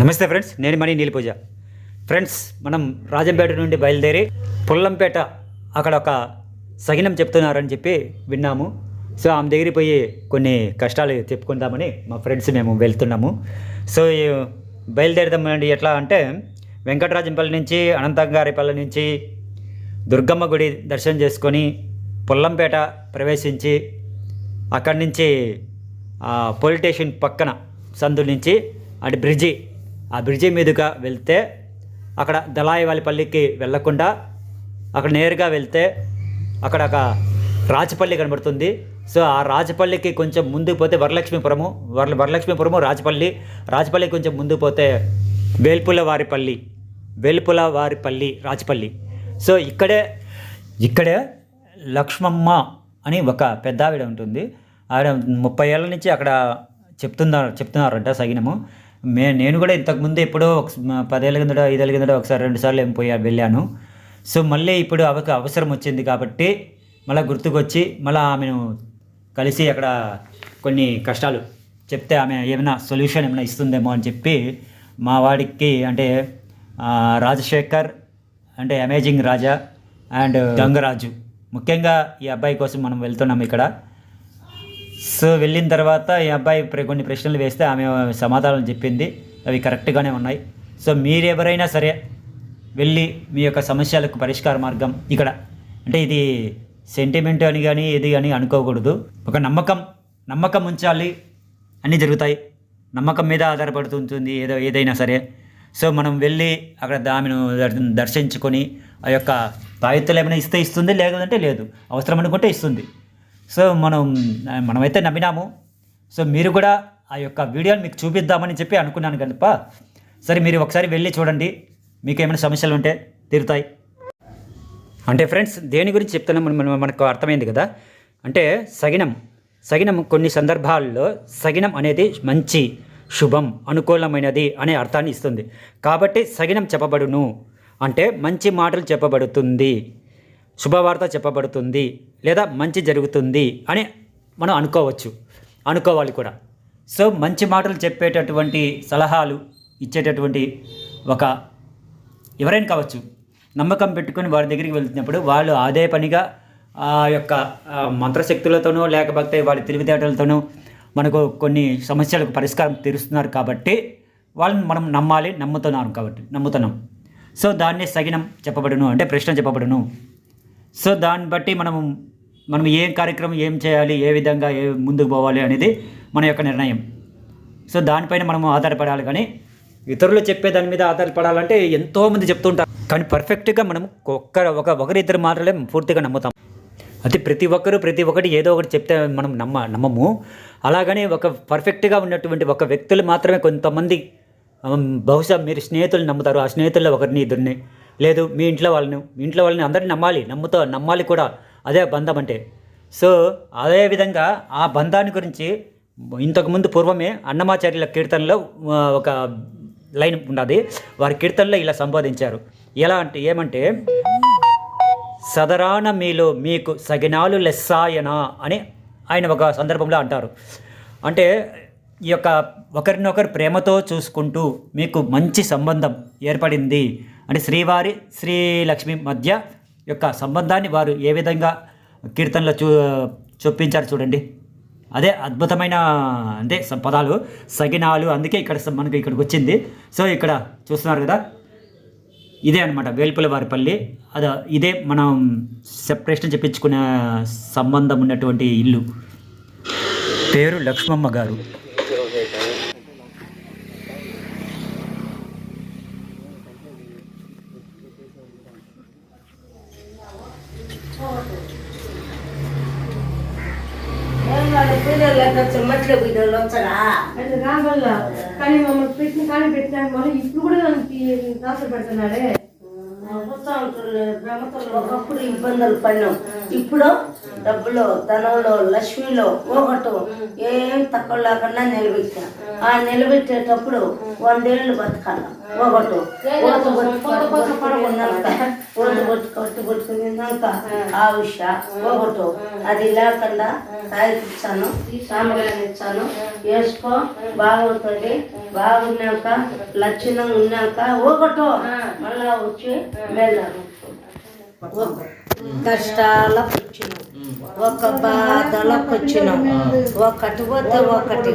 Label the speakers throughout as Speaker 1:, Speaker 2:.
Speaker 1: నమస్తే ఫ్రెండ్స్ నేను మణి నీలిపూజ. ఫ్రెండ్స్ మనం రాజంపేట నుండి బయలుదేరి పుల్లంపేట అక్కడ ఒక సగినం చెప్తున్నారని చెప్పి విన్నాము. సో ఆమె దగ్గరికి పోయి కొన్ని కష్టాలు చెప్పుకుందామని మా ఫ్రెండ్స్ మేము వెళ్తున్నాము. సో బయలుదేరదామండి ఎట్లా అంటే వెంకటరాజంపల్లి నుంచి అనంతంగారిపల్లి నుంచి దుర్గమ్మ గుడి దర్శనం చేసుకొని పుల్లంపేట ప్రవేశించి అక్కడి నుంచి పోలీస్ స్టేషన్ పక్కన సందు నుంచి అటు బ్రిడ్జి ఆ బ్రిడ్జి మీదుగా వెళ్తే అక్కడ దళాయివాలిపల్లికి వెళ్ళకుండా అక్కడ నేరుగా వెళ్తే అక్కడ ఒక రాజపల్లి కనబడుతుంది. సో ఆ రాజపల్లికి కొంచెం ముందుకు పోతే వరలక్ష్మీపురము వర వరలక్ష్మీపురము రాజపల్లి రాజపల్లి కొంచెం ముందుకు పోతే వేల్పులవారిపల్లి వేల్పులవారిపల్లి రాజపల్లి. సో ఇక్కడే ఇక్కడే లక్ష్మమ్మ అని ఒక పెద్ద ఆవిడ ఉంటుంది. ఆవిడ ముప్పై ఏళ్ళ నుంచి అక్కడ చెప్తున్నారు చెప్తున్నారంట సగినము. మే నేను కూడా ఇంతకుముందు ఎప్పుడో ఒక పదేళ్ళ కిందట ఐదేళ్ళ కిందట ఒకసారి రెండు సార్లు ఏం పోయా వెళ్ళాను. సో మళ్ళీ ఇప్పుడు అవకు అవసరం వచ్చింది కాబట్టి మళ్ళీ గుర్తుకొచ్చి మళ్ళీ ఆమెను కలిసి అక్కడ కొన్ని కష్టాలు చెప్తే ఆమె ఏమైనా సొల్యూషన్ ఏమైనా ఇస్తుందేమో అని చెప్పి మా వాడికి అంటే రాజశేఖర్ అంటే అమేజింగ్ రాజా అండ్ గంగరాజు ముఖ్యంగా ఈ అబ్బాయి కోసం మనం వెళ్తున్నాం ఇక్కడ. సో వెళ్ళిన తర్వాత ఈ అబ్బాయి కొన్ని ప్రశ్నలు వేస్తే ఆమె సమాధానం చెప్పింది. అవి కరెక్ట్గానే ఉన్నాయి. సో మీరెవరైనా సరే వెళ్ళి మీ యొక్క సమస్యలకు పరిష్కార మార్గం ఇక్కడ. అంటే ఇది సెంటిమెంట్ అని కానీ ఇది అని అనుకోకూడదు. ఒక నమ్మకం నమ్మకం ఉంచాలి అన్నీ జరుగుతాయి. నమ్మకం మీద ఆధారపడుతుంటుంది ఏదో ఏదైనా సరే. సో మనం వెళ్ళి అక్కడ ఆమెను దర్శించుకొని ఆ యొక్క తాయిత్తులు ఏమైనా ఇస్తే ఇస్తుంది లేదంటే లేదు. అవసరం అనుకుంటే ఇస్తుంది. సో మనం మనమైతే నమ్మినాము. సో మీరు కూడా ఆ యొక్క వీడియోని మీకు చూపిద్దామని చెప్పి అనుకున్నాను కనుక సరే మీరు ఒకసారి వెళ్ళి చూడండి. మీకు ఏమైనా సమస్యలు ఉంటే తీరుతాయి. అంటే ఫ్రెండ్స్ దేని గురించి చెప్తున్నాం మనకు అర్థమైంది కదా? అంటే సగినం. సగినం కొన్ని సందర్భాల్లో సగినం అనేది మంచి శుభం అనుకూలమైనది అనే అర్థాన్ని ఇస్తుంది. కాబట్టి సగినం చెప్పబడును. అంటే మంచి మాటలు చెప్పబడుతుంది. శుభవార్త చెప్పబడుతుంది లేదా మంచి జరుగుతుంది అని మనం అనుకోవచ్చు అనుకోవాలి కూడా. సో మంచి మాటలు చెప్పేటటువంటి సలహాలు ఇచ్చేటటువంటి ఒక ఎవరైనా కావచ్చు నమ్మకం పెట్టుకొని వారి దగ్గరికి వెళ్తున్నప్పుడు వాళ్ళు అదే పనిగా ఆ యొక్క ఆ, మంత్రశక్తులతోనో లేకపోతే వాడి తెలివితేటలతోనూ మనకు కొన్ని సమస్యలకు పరిష్కారం తీరుస్తున్నారు కాబట్టి వాళ్ళని మనం నమ్మాలి నమ్ముతున్నాం కాబట్టి నమ్ముతున్నాం. సో దాన్ని సగినం చెప్పబడును అంటే ప్రశ్న చెప్పబడును. సో దాన్ని బట్టి మనము మనం ఏం కార్యక్రమం ఏం చేయాలి ఏ విధంగా ఏ ముందుకు పోవాలి అనేది మన యొక్క నిర్ణయం. సో దానిపైన మనము ఆధారపడాలి కానీ ఇతరులు చెప్పే దాని మీద ఆధారపడాలంటే ఎంతోమంది చెప్తుంటారు. కానీ పర్ఫెక్ట్గా మనం ఒక్క ఒక ఒకరిద్దరు మాటలే పూర్తిగా నమ్ముతాం. అది ప్రతి ఒక్కరు ప్రతి ఒక్కటి ఏదో ఒకటి చెప్తే మనం నమ్మ నమ్మము. అలాగని ఒక పర్ఫెక్ట్గా ఉన్నటువంటి ఒక వ్యక్తులు మాత్రమే కొంతమంది బహుశా మీరు స్నేహితులు నమ్ముతారు. ఆ స్నేహితుల్లో ఒకరిని ఇద్దరిని లేదు మీ ఇంట్లో వాళ్ళని మీ ఇంట్లో వాళ్ళని అందరిని నమ్మాలి నమ్ముతో నమ్మాలి కూడా అదే బంధం అంటే. సో అదే విధంగా ఆ బంధాన్ని గురించి ఇంతకుముందు పూర్వమే అన్నమాచార్యుల కీర్తనలో ఒక లైన్ ఉన్నది వారి కీర్తనలో ఇలా సంబోధించారు. ఎలా అంటే ఏమంటే సదరాన మీలో మీకు సగినాలు లెస్సాయనా అని ఆయన ఒక సందర్భంలో అంటారు. అంటే ఈ యొక్క ఒకరినొకరు ప్రేమతో చూసుకుంటూ మీకు మంచి సంబంధం ఏర్పడింది అంటే శ్రీవారి శ్రీలక్ష్మి మధ్య యొక్క సంబంధాన్ని వారు ఏ విధంగా కీర్తనలో చూ చొప్పించారు చూడండి. అదే అద్భుతమైన అంటే పదాలు సగినాలు అందుకే ఇక్కడ మనకి ఇక్కడికి వచ్చింది. సో ఇక్కడ చూస్తున్నారు కదా ఇదే అనమాట వేల్పుల వారిపల్లి అది ఇదే మనం సెపరేషన్ చెప్పించుకునే సంబంధం ఉన్నటువంటి ఇల్లు. పేరు లక్ష్మమ్మ గారు.
Speaker 2: వచ్చరా?
Speaker 3: రాగల కానీ మమ్మల్ని పెట్టిన కానీ పెట్టినాక మళ్ళీ ఇప్పుడు కూడా దాసలు పెడుతున్నాడే
Speaker 2: ఒకప్పుడు ఇబ్బందులు పడినాం. ఇప్పుడు డబ్బులో ధనంలో లక్ష్మిలో ఒకటి ఏం తక్కువ లేకుండా నిలబెట్టా. ఆ నిలబెట్టేటప్పుడు వందేళ్ళు బతకాల. ఒకటి. కొట్టు కొట్టు కొట్టు కొట్టుకున్నాక ఆవుష ఒకటి అది లేకుండా తాగిచ్చాను సాంబ్రాన్ని ఇచ్చాను. వేసుకో బాగుంటుంది బాగున్నాక లక్షణంగా ఉన్నాక ఒకటో మళ్ళా వచ్చి వెళ్ళాను కష్టాలకు వచ్చినాం ఒక బాధలకు వచ్చినాం ఒకటి పోతే ఒకటి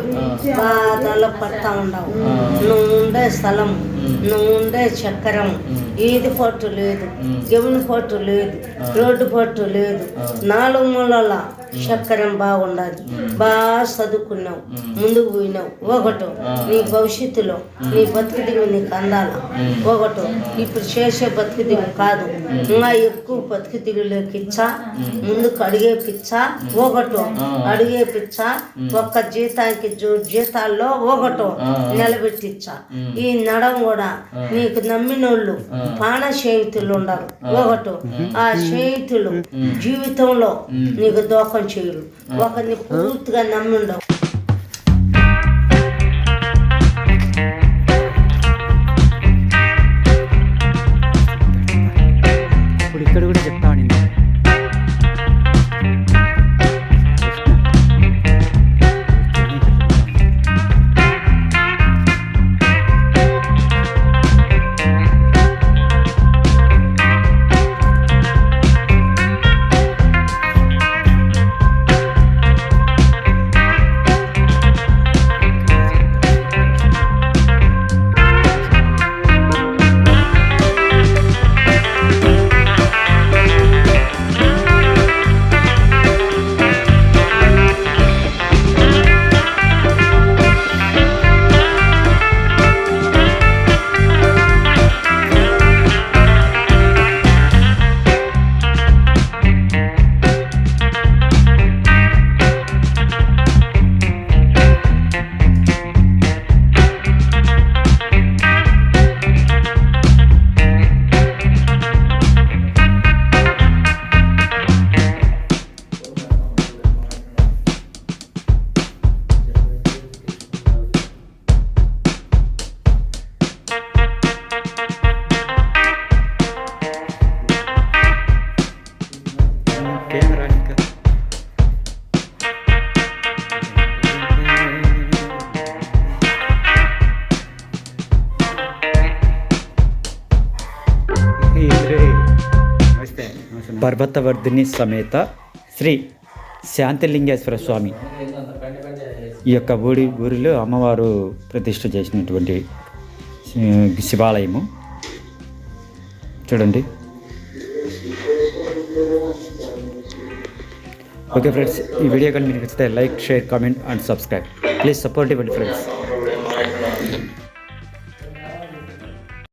Speaker 2: బాధలు పడతా ఉండవు నువ్వు ఉండే స్థలం నువ్వు ఉండే చక్రం ఈది పట్టు లేదు గెవుని పట్టు లేదు రోడ్డు పట్టు లేదు నాలుగు మూలల చక్రం బాగుండాలి. బాగా చదువుకున్నావు ముందుకు పోయినావు. ఒకటో నీ భవిష్యత్తులో నీ బతుకుదివి నీకు అందాల. ఒకటో ఇప్పుడు చేసే బతుకుదివి కాదు. ఇంకా ఎక్కువ బతుకుదిగులోకి ఇచ్చా ముందుకు అడిగే పిచ్చ ఒకటో అడిగే పిచ్చ ఒక్క జీతానికి జో- జీతాల్లో ఒకటో నిలబెట్టిచ్చా. ఈ నడం కూడా నీకు నమ్మినోళ్ళు ప్రాణ స్నేహితులు ఉండరు ఒకటో ఆ స్నేహితులు జీవితంలో నీకు దోహం చేయరు. ఒకరిని పూర్తిగా
Speaker 1: నమ్ముండవు పర్వతవర్ధిని సమేత శ్రీ శాంతిలింగేశ్వర స్వామి ఈ యొక్క ఊరి ఊరిలో అమ్మవారు ప్రతిష్ట చేసినటువంటి శివాలయము. చూడండి. ఓకే ఫ్రెండ్స్ ఈ వీడియో కానీ మీకు నచ్చితే like share comment and subscribe. Please support ఇవ్వండి ఫ్రెండ్స్.